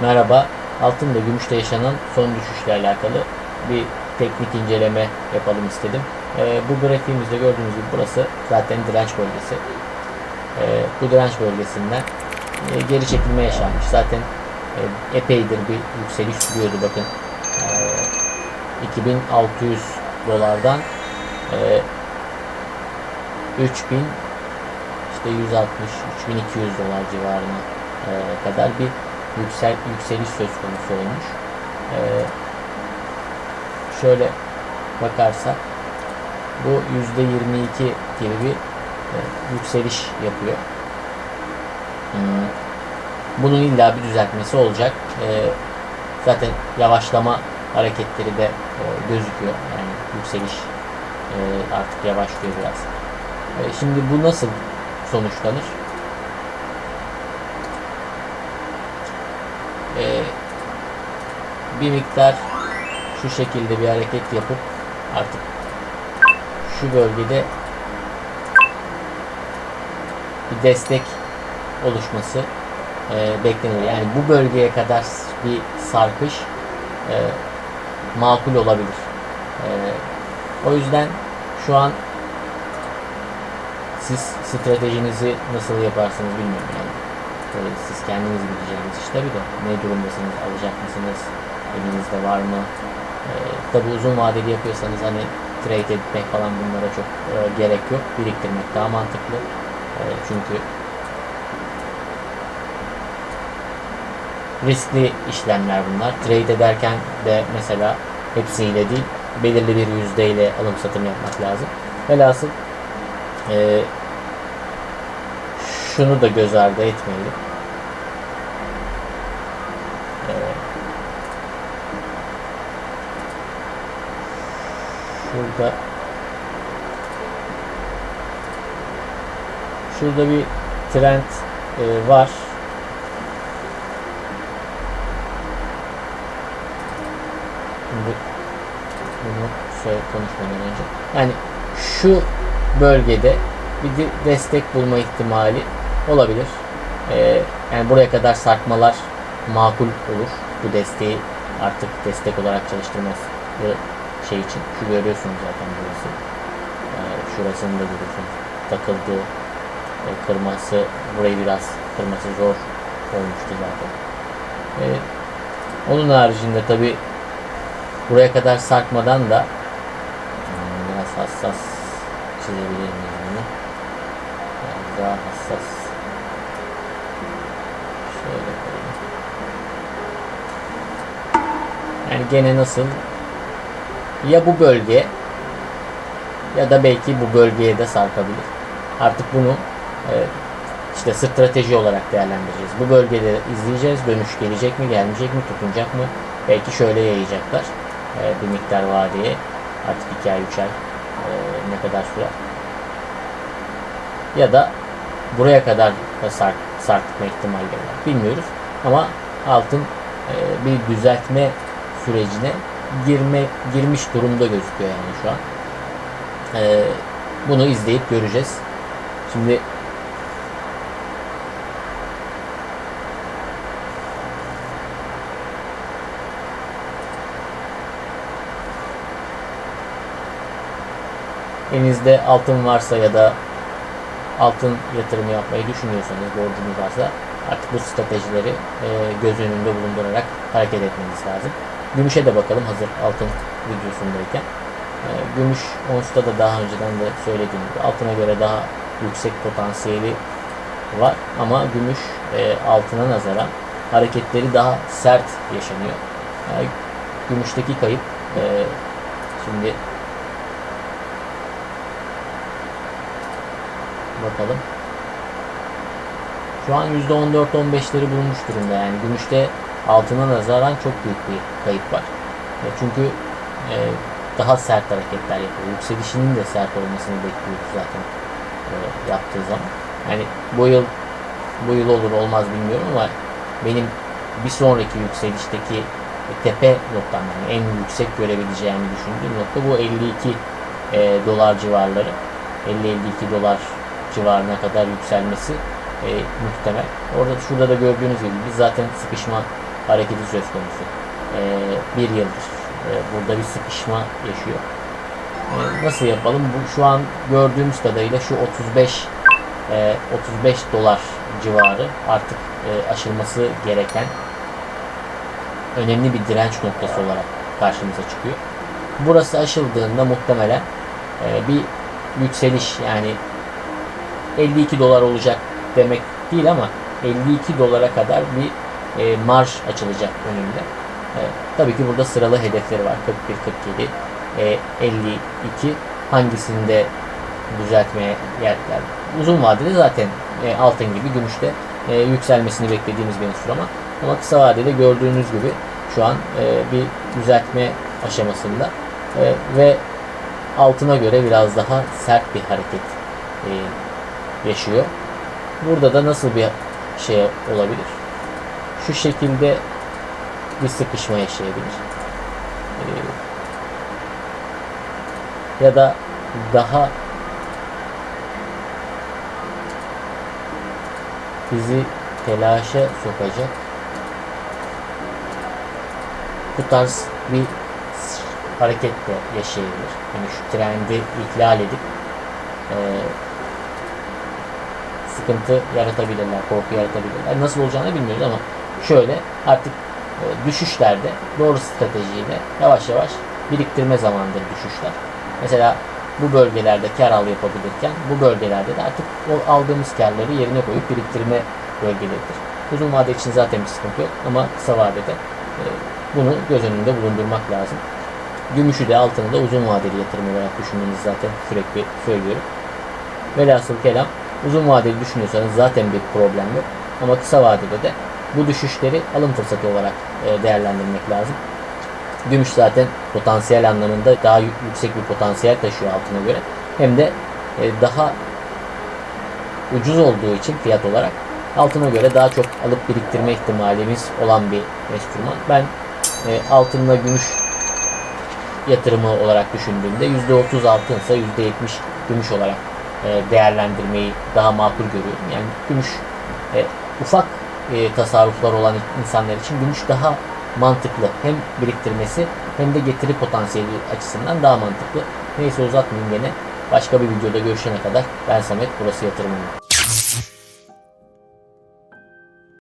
Merhaba. Altın ve gümüşte yaşanan son düşüşle alakalı bir teknik inceleme yapalım istedim. Ee, bu grafiğimizde gördüğünüz gibi burası zaten direnç bölgesi. Ee, bu direnç bölgesinden e, geri çekilme yaşanmış. Zaten e, epeydir bir yükseliş sürüyordu bakın. Ee, 2600 dolardan e, 3000 işte 160 3200 dolar civarına e, kadar bir yüksel yükseliş söz konusu olmuş. E, şöyle bakarsak bu yüzde 22 gibi bir e, yükseliş yapıyor. Hmm. Bunun illa bir düzeltmesi olacak. E, zaten yavaşlama hareketleri de e, gözüküyor. Yani yükseliş e, artık yavaşlıyor biraz. E, şimdi bu nasıl sonuçlanır? E, bir miktar şu şekilde bir hareket yapıp artık şu bölgede bir destek oluşması e, beklenir. Yani bu bölgeye kadar bir sarkış e, makul olabilir. E, o yüzden şu an siz stratejinizi nasıl yaparsınız bilmiyorum yani. E, siz kendiniz bileceğiniz iş tabii de ne durumdasınız, alacak mısınız, elinizde var mı? E, tabii uzun vadeli yapıyorsanız hani trade etmek falan bunlara çok e, gerek yok. Biriktirmek daha mantıklı. E, çünkü riskli işlemler bunlar. Trade ederken de mesela hepsiyle değil belirli bir yüzdeyle alım satım yapmak lazım. Velhasıl e, şunu da göz ardı etmeyelim. E, şurada şurada bir trend e, var. Şimdi bunu şöyle konuşmadan önce. Yani şu bölgede bir de- destek bulma ihtimali olabilir. Ee, yani buraya kadar sarkmalar makul olur. Bu desteği artık destek olarak çalıştırması şey için. Şu görüyorsunuz zaten burası. Ee, şurasını da görüyorsunuz. Takıldı. e, kırması, burayı biraz kırması zor olmuştu zaten. Ee, onun haricinde tabi buraya kadar sarkmadan da hmm, biraz hassas çizebilir miyiz bunu? Biraz daha hassas. Şöyle koyayım. Yani gene nasıl? Ya bu bölge ya da belki bu bölgeye de sarkabilir. Artık bunu e, işte strateji olarak değerlendireceğiz. Bu bölgede izleyeceğiz. Dönüş gelecek mi, gelmeyecek mi, tutunacak mı? Belki şöyle yayacaklar. E, bir miktar vadeye. Artık 2 ay, 3 ay e, ne kadar sürer. Ya da buraya kadar da sark, sarkma ihtimalleri var. Bilmiyoruz. Ama altın e, bir düzeltme sürecine girme girmiş durumda gözüküyor yani şu an. E, bunu izleyip göreceğiz. Şimdi elinizde altın varsa ya da altın yatırımı yapmayı düşünüyorsanız, borcunuz varsa artık bu stratejileri e, göz önünde bulundurarak hareket etmeniz lazım. Gümüşe de bakalım hazır altın videosundayken. E, gümüş onsta da daha önceden de söylediğim gibi altına göre daha yüksek potansiyeli var ama gümüş e, altına nazaran hareketleri daha sert yaşanıyor. Yani gümüşteki kayıp e, şimdi bakalım. Şu an %14-15'leri bulmuş durumda yani gümüşte altına nazaran çok büyük bir kayıp var. E, çünkü e, daha sert hareketler yapıyor. Yükselişinin de sert olmasını bekliyoruz zaten e, yaptığı zaman. Yani bu yıl bu yıl olur olmaz bilmiyorum ama benim bir sonraki yükselişteki tepe noktam yani en yüksek görebileceğimi düşündüğüm nokta bu 52 e, dolar civarları. 50-52 dolar civarına kadar yükselmesi e, muhtemel. Orada şurada da gördüğünüz gibi biz zaten sıkışma hareketi söz konusu. E, bir yıldır e, burada bir sıkışma yaşıyor. E, nasıl yapalım? Bu şu an gördüğümüz kadarıyla şu 35 e, 35 dolar civarı artık e, aşılması gereken önemli bir direnç noktası olarak karşımıza çıkıyor. Burası aşıldığında muhtemelen e, bir yükseliş yani 52 dolar olacak demek değil ama 52 dolara kadar bir e, marj açılacak önünde. E, tabii ki burada sıralı hedefleri var. 41, 47, e, 52 hangisinde düzeltmeye yer uzun vadede zaten e, altın gibi gümüşte e, yükselmesini beklediğimiz bir enstrüman. Ama kısa vadede gördüğünüz gibi şu an e, bir düzeltme aşamasında e, ve altına göre biraz daha sert bir hareket e, yaşıyor. Burada da nasıl bir şey olabilir? Şu şekilde bir sıkışma yaşayabilir. E, ya da daha bizi telaşa sokacak bu tarz bir hareket de yaşayabilir. Yani şu trendi ihlal edip e, sıkıntı yaratabilirler, korku yaratabilirler. Nasıl olacağını bilmiyoruz ama şöyle artık e, düşüşlerde doğru stratejiyle yavaş yavaş biriktirme zamanıdır düşüşler. Mesela bu bölgelerde kar al yapabilirken bu bölgelerde de artık o aldığımız karları yerine koyup biriktirme bölgeleridir. Uzun vade için zaten bir sıkıntı yok ama kısa vadede e, bunu göz önünde bulundurmak lazım. Gümüşü de altını da uzun vadeli yatırım olarak düşünmenizi zaten sürekli söylüyorum. Velhasıl kelam uzun vadeli düşünüyorsanız zaten bir problem yok. Ama kısa vadede de bu düşüşleri alım fırsatı olarak e, değerlendirmek lazım. Gümüş zaten potansiyel anlamında daha yüksek bir potansiyel taşıyor altına göre. Hem de e, daha ucuz olduğu için fiyat olarak altına göre daha çok alıp biriktirme ihtimalimiz olan bir enstrüman. Ben e, altınla gümüş yatırımı olarak düşündüğümde %30 altınsa %70 gümüş olarak e, değerlendirmeyi daha makul görüyorum. Yani gümüş ufak e, tasarruflar olan insanlar için gümüş daha mantıklı. Hem biriktirmesi hem de getiri potansiyeli açısından daha mantıklı. Neyse uzatmayayım gene. Başka bir videoda görüşene kadar ben Samet. Burası yatırımım.